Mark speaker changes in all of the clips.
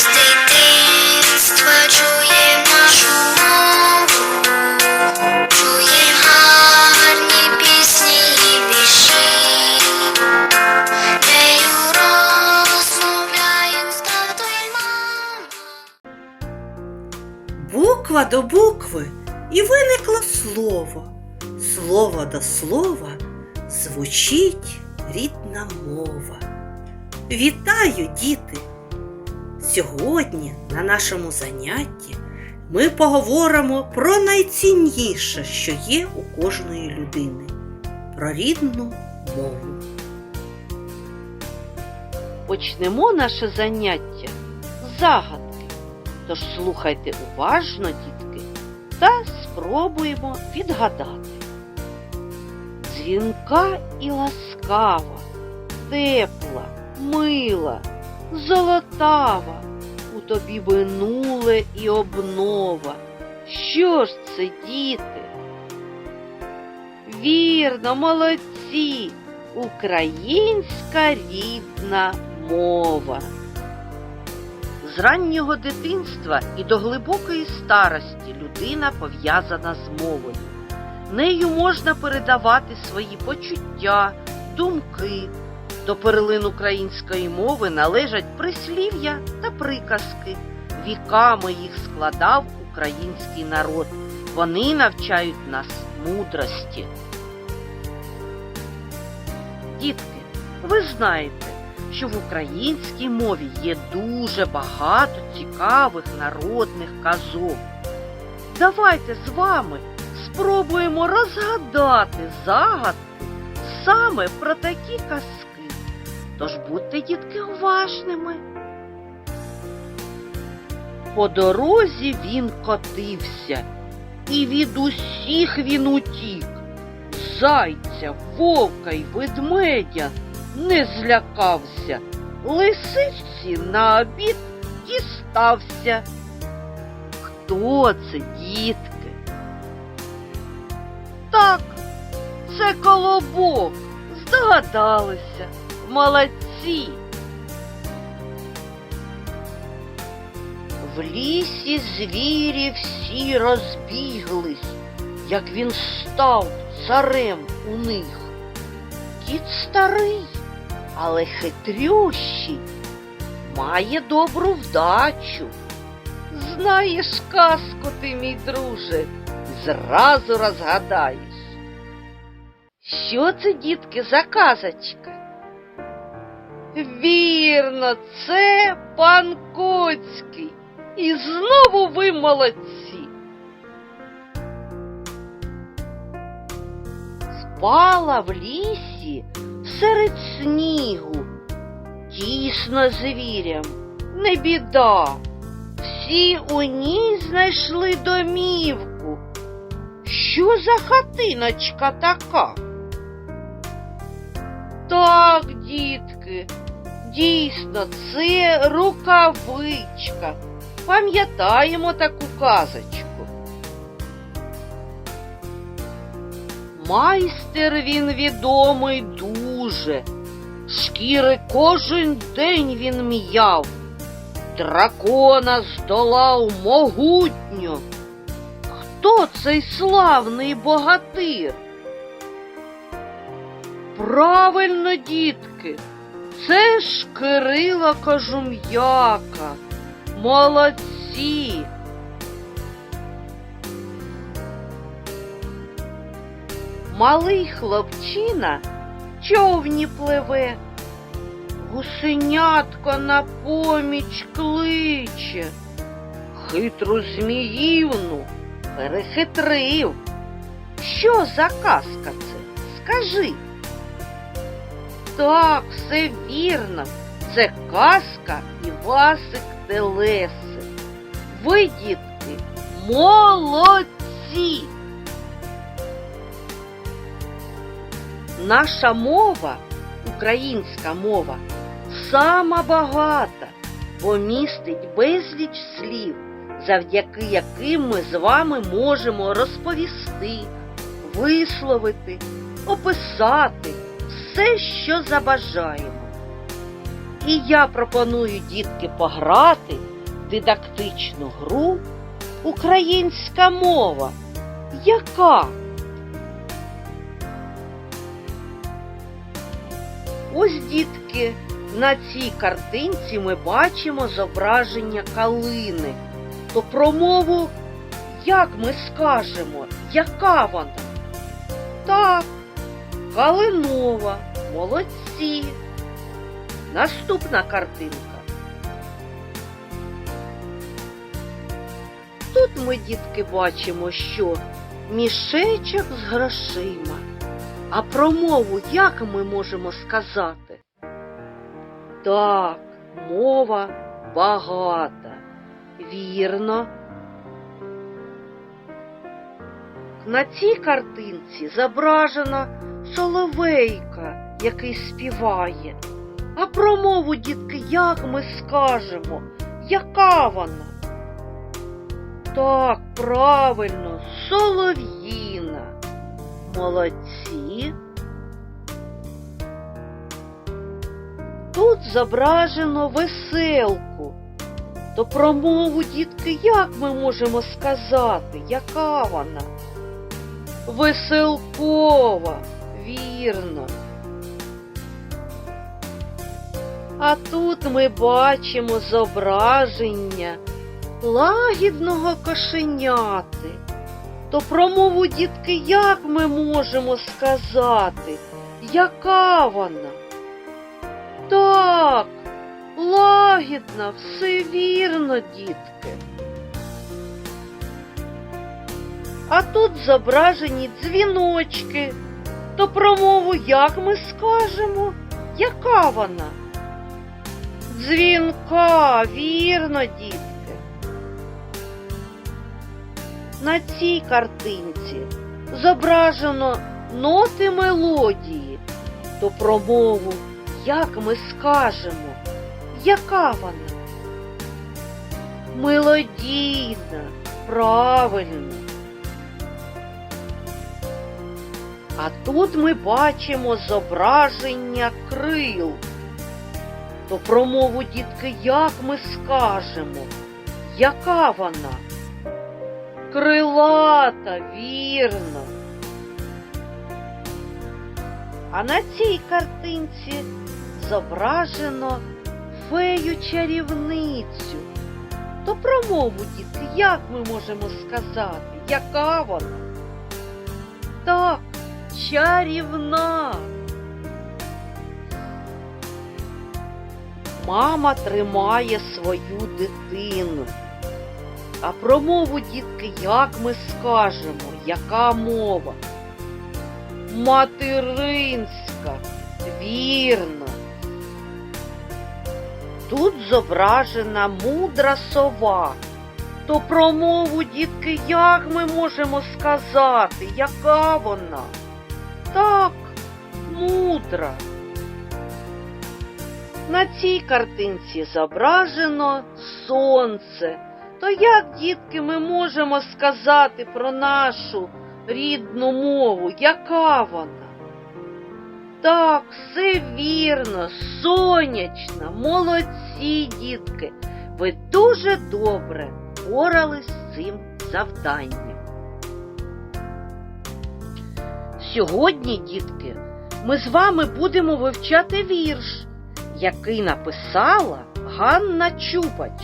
Speaker 1: з дитинства чує нашу мову, чує гарні пісні і вірші, нею розмовляють з.
Speaker 2: Буква до букви і виникло слово. Слово до слова звучить рідна мова. Вітаю, діти! Сьогодні на нашому занятті ми поговоримо про найцінніше, що є у кожної людини про рідну мову.
Speaker 3: Почнемо наше заняття з загадки. Тож слухайте уважно, дітки, та спробуємо відгадати. Дзвінка і ласкава, тепла, мила, золотава, у тобі минуле і обнова. Що ж це, діти? Вірно, молодці! Українська рідна мова. З раннього дитинства і до глибокої старості людина пов'язана з мовою. Нею можна передавати свої почуття, думки. До перлин української мови належать прислів'я та приказки. Віками їх складав український народ. Вони навчають нас мудрості. Дітки, ви знаєте, що в українській мові є дуже багато цікавих народних казок. Давайте з вами спробуємо розгадати загадку саме про такі казки. Тож будьте, дітки, уважними. По дорозі він котився, і від усіх він утік. Зайця, вовка й ведмедя не злякався, лисиці на обід дістався. Хто це, дітки? Так, це колобок. Здогадалися. Молодці. В лісі звірі всі розбіглись, як він став царем у них. Кіт старий, але хитрющий, має добру вдачу. Знаєш казку ти, мій друже, зразу розгадаєш. Що це, дітки, за казочка? Вірно, це пан Коцький. І знову ви молодці. Спала в лісі серед снігу. Тісно звірям, не біда. Всі у ній знайшли домівку. Що за хатиночка така? Так, дітки, дійсно, це рукавичка. Пам'ятаємо таку казочку. Майстер він відомий дуже. Шкіри кожен день він м'яв. Дракона здолав могутньо. Хто цей славний богатир? Правильно, дітки, це ж Кирила Кожум'яка. Молодці. Малий хлопчина човні пливе, гусенятко на поміч кличе, хитру зміївну перехитрив. Що за казка це? Скажи. Так, все вірно. Це казка Івасик Телеси. Ви, дітки, молодці. Наша мова, українська мова, сама багата, бо містить безліч слів, завдяки яким ми з вами можемо розповісти, висловити, описати все, що забажаємо. І я пропоную дітки пограти в дидактичну гру Українська мова. Яка? Ось, дітки, на цій картинці ми бачимо зображення калини. То про мову як ми скажемо, яка вона? Так, калинова, молодці. Наступна картинка. Тут ми, дітки, бачимо, що мішечок з грошима. А про мову як ми можемо сказати? Так, мова багата. Вірно. На цій картинці зображена соловейка, який співає. А про мову, дітки, як ми скажемо? Яка вона? Так, правильно, солов'їна. Молодці. Тут зображено веселку. То про мову, дітки, як ми можемо сказати, яка вона? Веселкова, вірно. А тут ми бачимо зображення лагідного кошеняти. То про мову, дітки, як ми можемо сказати, яка вона? Так, лагідна, все вірно, дітки. А тут зображені дзвіночки. То про мову як ми скажемо? Яка вона? Дзвінка, вірно, дітки. На цій картинці зображено ноти мелодії. То про мову як ми скажемо? Яка вона? Мелодійна, правильно. А тут ми бачимо зображення крил. То про мову, дітки, як ми скажемо? Яка вона? Крилата, вірно. А на цій картинці зображено фею чарівницю. То про мову, дітки, як ми можемо сказати? Яка вона? Так, чарівна. Мама тримає свою дитину. А про мову, дітки, як ми скажемо, яка мова? Материнська, вірно. Тут зображена мудра сова. То про мову, дітки, як ми можемо сказати, яка вона? Так, мудра. На цій картинці зображено сонце. То як, дітки, ми можемо сказати про нашу рідну мову, яка вона? Так, все вірно, сонячна, молодці, дітки. Ви дуже добре впорались з цим завданням. Сьогодні, дітки, ми з вами будемо вивчати вірш, який написала Ганна Чупач,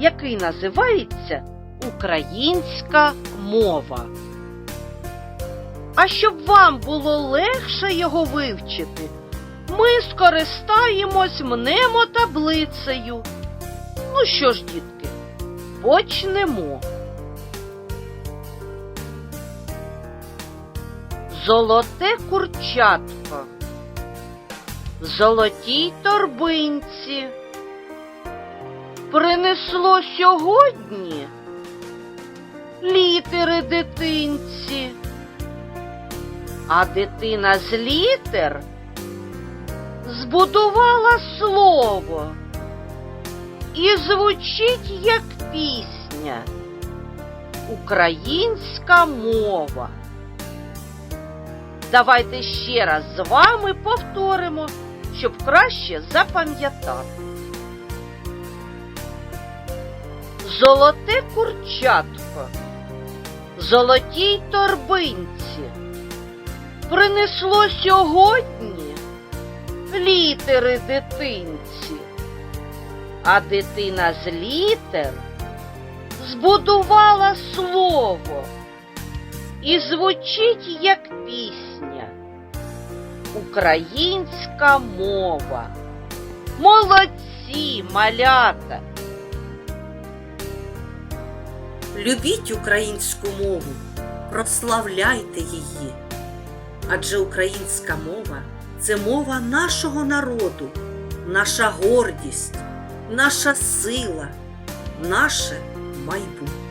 Speaker 3: який називається Українська мова. А щоб вам було легше його вивчити, ми скористаємось мнемотаблицею. Ну що ж, дітки, почнемо. Золоте курчатко золотій торбинці принесло сьогодні літери дитинці, а дитина з літер збудувала слово і звучить як пісня. Українська мова. Давайте ще раз з вами повторимо щоб краще запам'ятати. Золоте курчатко, золотій торбинці принесло сьогодні літери дитинці, а дитина з літер збудувала слово і звучить як пісня. Українська мова. Молодці, малята!
Speaker 2: Любіть українську мову, прославляйте її. Адже українська мова це мова нашого народу, наша гордість, наша сила, наше майбутнє.